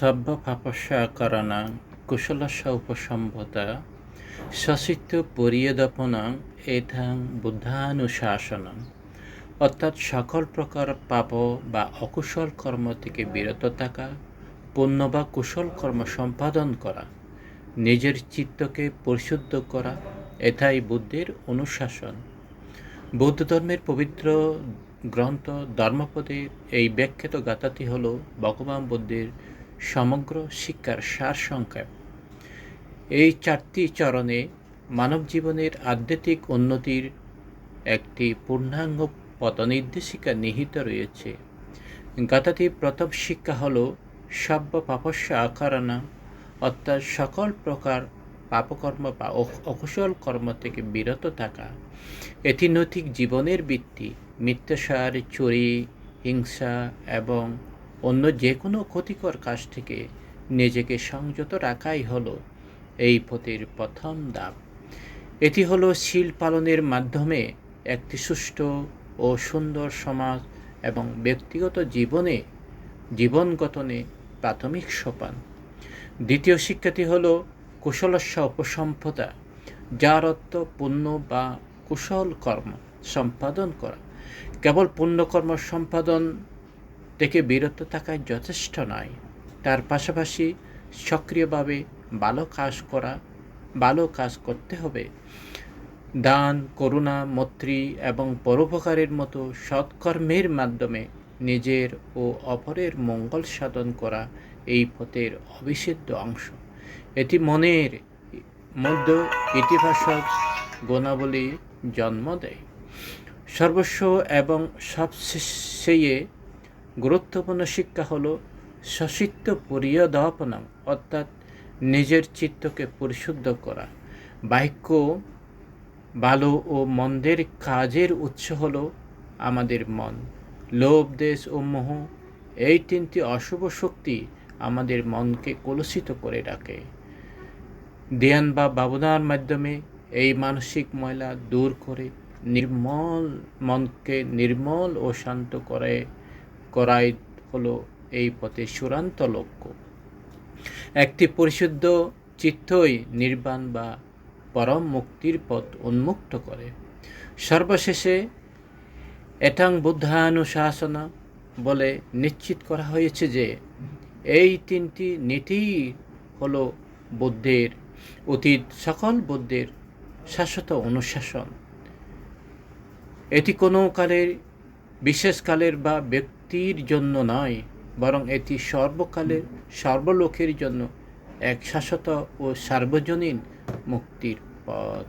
সভ্য ফাপস্যাকরণাং কুশলস্য উপসম্ভতা সচিত্ত পরিয়দপনাং এথাং বুদ্ধানুশাসনং। অর্থাৎ সকল প্রকার পাপ বা অকুশল কর্ম থেকে বিরত থাকা, পুণ্য বা কুশল কর্ম সম্পাদন করা, নিজের চিত্তকে পরিশুদ্ধ করা এটাই বুদ্ধের অনুশাসন। বৌদ্ধ ধর্মের পবিত্র গ্রন্থ ধর্মপদের এই ব্যাখ্যাত গাথাটি হল ভগবান বুদ্ধের সমগ্র শিক্ষার সার সংক্ষেপ এই চারটি চরণে মানব জীবনের আধ্যাত্মিক উন্নতির একটি পূর্ণাঙ্গ পথনির্দেশিকা নিহিত রয়েছে। গাথাটির প্রথম শিক্ষা হল সভ্য পাপস্য আকারণা, অর্থাৎ সকল প্রকার পাপকর্ম বা অকুশল কর্ম থেকে বিরত থাকা। এটি নৈতিক জীবনের ভিত্তি, মিথ্যাচার, চুরি, হিংসা এবং অন্য যে কোনো ক্ষতিকর কাজ থেকে নিজেকে সংযত রাখাই হলো এই পথের প্রথম ধাপ। এটি হলো শীল পালনের মাধ্যমে একটি সুষ্ঠু ও সুন্দর সমাজ এবং ব্যক্তিগত জীবনে জীবন গঠনে প্রাথমিক সোপান। দ্বিতীয় শিক্ষাটি হল কুশলস্য উপসম্পদা, যার অর্থ পুণ্য বা কুশল কর্ম সম্পাদন করা। কেবল পুণ্যকর্ম সম্পাদন থেকে বিরত থাকায় যথেষ্ট নয়। তার পাশাপাশি সক্রিয়ভাবে ভালো কাজ করা, ভালো কাজ করতে হবে। দান, করুণা, মৈত্রী এবং পরোপকারের মতো সৎকর্মের মাধ্যমে নিজের ও অপরের মঙ্গল সাধন করা এই পথের অবিচ্ছেদ্য অংশ। এটি মনের মধ্যে ইতিবাচক গুণাবলী জন্ম দেয়। সর্বস্ব এবং সবশেষে গুরুত্বপূর্ণ শিক্ষা হল সচিত্ত পরিয়দপনম, অর্থাৎ নিজের চিত্তকে পরিশুদ্ধ করা। বাক্য ভালো ও মন্দের কাজের উৎস হল আমাদের মন। লোভ, দেশ ও মোহ, এই তিনটি অশুভ শক্তি আমাদের মনকে কলুষিত করে রাখে। ধ্যান বা ভাবনার মাধ্যমে এই মানসিক ময়লা দূর করে নির্মল মনকে নির্মল ও শান্ত করে করাই হলো এই পথে চূড়ান্ত লক্ষ্য। একটি পরিশুদ্ধ চিত্তই নির্বাণ বা পরম মুক্তির পথ উন্মুক্ত করে। সর্বশেষে এটাং বুদ্ধানুশাসনা বলে নিশ্চিত করা হয়েছে যে, এই তিনটি নীতি হল বুদ্ধের অতীত, সকল বুদ্ধের শাশ্বত অনুশাসন। এটি কোনো কালের, বিশেষ কালের বা ব্যক্তির জন্য নয় বরং এটি সর্বকালের সর্বলোকের জন্য এক শাশ্বত ও সার্বজনীন মুক্তির পথ।